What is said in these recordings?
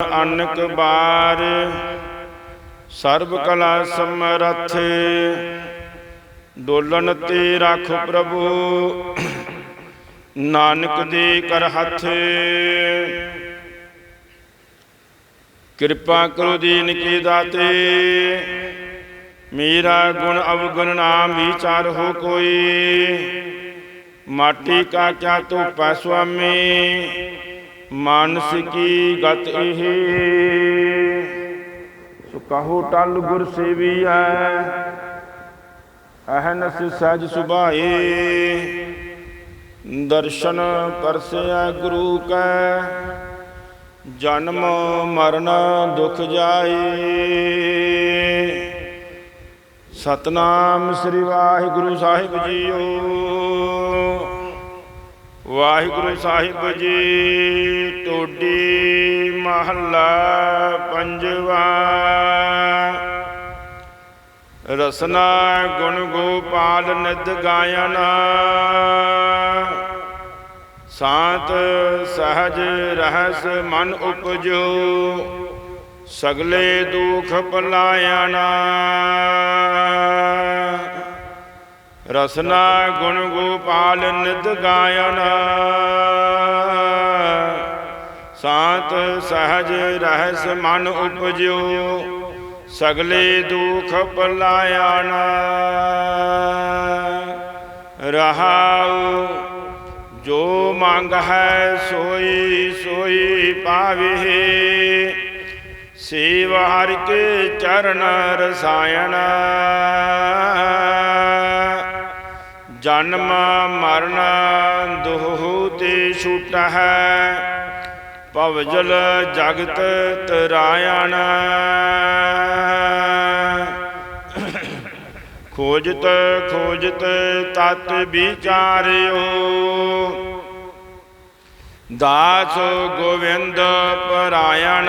ਅਨਕ ਬਾਰ ਸਰਬ ਕਲਾ ਸਮਰਥ ਡੋਲਨ ਤੇ ਰੱਖ ਪ੍ਰਭੂ ਨਾਨਕ ਦੇ ਕਰ ਹੱਥ ਕਿਰਪਾ ਕਰੋ ਦੀਨ ਕੀ ਦਾਤੇ ਮੇਰਾ ਗੁਣ ਅਵਗੁਣ ਨਾਮ ਵਿਚਾਰ ਹੋ ਕੋਈ ਮਾਟੀ ਕਾ ਕਿਆ ਧੋਪਾ ਸੁਆਮੀ ਮਾਨਸ ਕੀ ਗਤ ਇਹ? ਸੋ ਕਹੋ ਟਲ ਗੁਰ ਸੇਵੀਐ ਅਹਨਸ ਸਹਿਜ ਸੁਭਾਏ। ਦਰਸ਼ਨ ਪਰਸਿਆ ਗੁਰੂ ਕੈ। ਜਨਮ ਮਰਨ ਦੁਖ ਜਾਏ। ਸਤਨਾਮ ਸ੍ਰੀ ਵਾਹਿਗੁਰੂ ਸਾਹਿਬ ਜੀਓ। ਵਾਹਿਗੁਰੂ ਸਾਹਿਬ ਜੀ ਟੋਡੀ ਮਹੱਲਾ ਪੰਜਵਾ। ਰਸਨਾ ਗੁਣ ਗੋਪਾਲ ਨਿਦ ਗਾਇਨ। ਸਾਤ ਸਹਜ ਰਹਿਸ ਮਨ ਉਪਜੋ, ਸਗਲੇ ਦੁਖ ਪਲਾਇਣਾ ਰਸਨਾ ਗੁਣ ਗੋਪਾਲ ਨਿਤ ਗਾਇਨ। ਸਾਤ ਸਹਜ ਰਹਿਸ ਮਨ ਉਪਜਿਓ, ਸਗਲੇ ਦੁਖ ਪਲਾਇਣਾ ਰਹਾਉ, ਜੋ ਮੰਗ ਹੈ ਸੋਈ ਸੋਈ ਪਾਵੇ। ਸੇਵ ਹਰਿ ਕੇ ਚਰਨ ਰਸਾਇਣ। ਜਨਮ ਮਰਨ ਦੁਹ ਤੇ ਛੂਟ ਹੈ ਭਵਜਲ ਜਗਤ ਤਰਾਇਣ। ਖੋਜਤ ਖੋਜਤ ਤਤ ਵਿਚਾਰਿਓ। ਦਾਸ ਗੋਵਿੰਦ ਪਰਾਇਣ।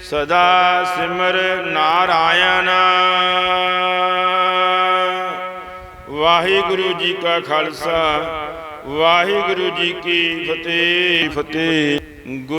ਸਦਾ ਸਿਮਰ ਨਾਰਾਇਣ। ਵਾਹਿਗੁਰੂ ਜੀ ਕਾ ਖਾਲਸਾ ਵਾਹਿਗੁਰੂ ਜੀ ਕੀ ਫਤਿਹ ਫਤਿਹ। ਗੁ-